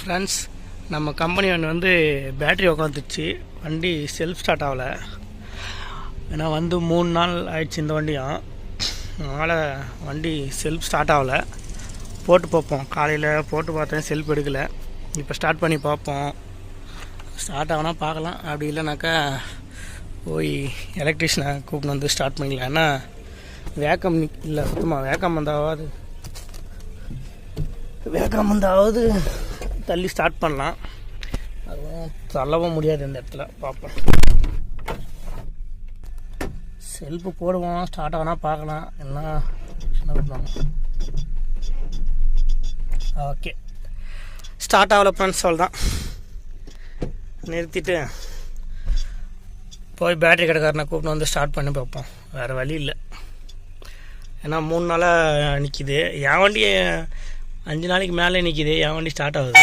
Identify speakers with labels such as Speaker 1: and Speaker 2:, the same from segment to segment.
Speaker 1: Friends நம்ம company ஒன்று வந்து பேட்ரி உட்காந்துச்சு வண்டி செல்ஃப் ஸ்டார்ட் ஆகலை. ஏன்னா வந்து மூணு நாள் ஆயிடுச்சு இந்த வண்டியும் அதனால் வண்டி செல்ஃப் ஸ்டார்ட் ஆகலை. போட்டு பார்ப்போம். காலையில் போட்டு பார்த்தேன் செல்ஃப் எடுக்கலை. இப்போ ஸ்டார்ட் பண்ணி பார்ப்போம். ஸ்டார்ட் ஆகுனா பார்க்கலாம். அப்படி இல்லைனாக்கா போய் எலக்ட்ரிஷனை கூப்பிட்டு வந்து ஸ்டார்ட் பண்ணிக்கலாம். ஏன்னா வேக்கம் இல்லை சுத்தமாக வேக்கம் வந்தாவது. வேகம் வந்தாவது. தள்ளி ஸ்டார்ட் பண்ணலாம். அதுவும் தள்ளவும் முடியாது இந்த இடத்துல. பார்ப்போம். செல்ஃபு போடுவோம். ஸ்டார்ட் ஆகுனா பார்க்கலாம். என்ன என்ன பண்ணுவாங்க ஓகே ஸ்டார்ட் ஆகல ஃப்ரெண்ட்ஸ் தான் நிறுத்திட்டு போய் பேட்டரி கடைக்காரனை கூப்பிட்டு வந்து ஸ்டார்ட் பண்ணி பார்ப்போம். வேறு வழி இல்லை. ஏன்னா மூணு நாளாக நிற்கிது என் வண்டி அஞ்சு நாளைக்கு மேலே நிற்கிது என் வண்டி ஸ்டார்ட் ஆகுது.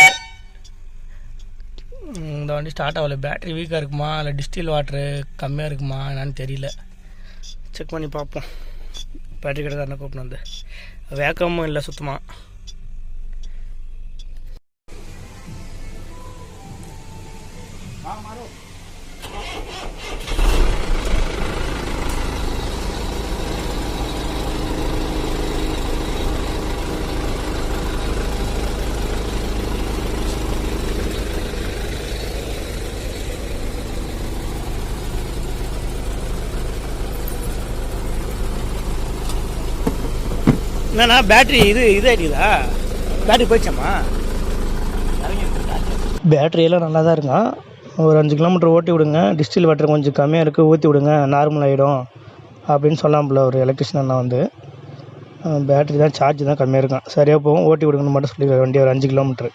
Speaker 1: இந்த வண்டி ஸ்டார்ட் ஆகலை. பேட்டரி வீக்காக இருக்குமா? இல்லை டிஸ்டில் வாட்ரு கம்மியாக இருக்குமா? என்னான்னு தெரியல. செக் பண்ணி பார்ப்போம். பேட்டரி தானே கூப்பிட்டு வந்து வேக்கமும் இல்லை சுத்தமாக என்னண்ணா பேட்டரி இது இது ஆகிடுதா பேட்டரி போயிடுச்சாம்மா? பேட்டரி எல்லாம் நல்லா தான் இருக்கான் ஒரு அஞ்சு கிலோமீட்டர் ஓட்டி விடுங்க. டிஸ்டில் வாட்டர் கொஞ்சம் கம்மியாக இருக்குது ஊற்றி விடுங்க. நார்மல் ஆகிடும் அப்படின்னு சொல்லாம்ல ஒரு எலக்ட்ரிஷியன் அண்ணா வந்து. பேட்டரி தான் சார்ஜ் தான் கம்மியாக இருக்கும் சரியாக போகும் ஓட்டி விடுங்கன்னு மட்டும் சொல்லி வண்டி ஒரு அஞ்சு கிலோமீட்ரு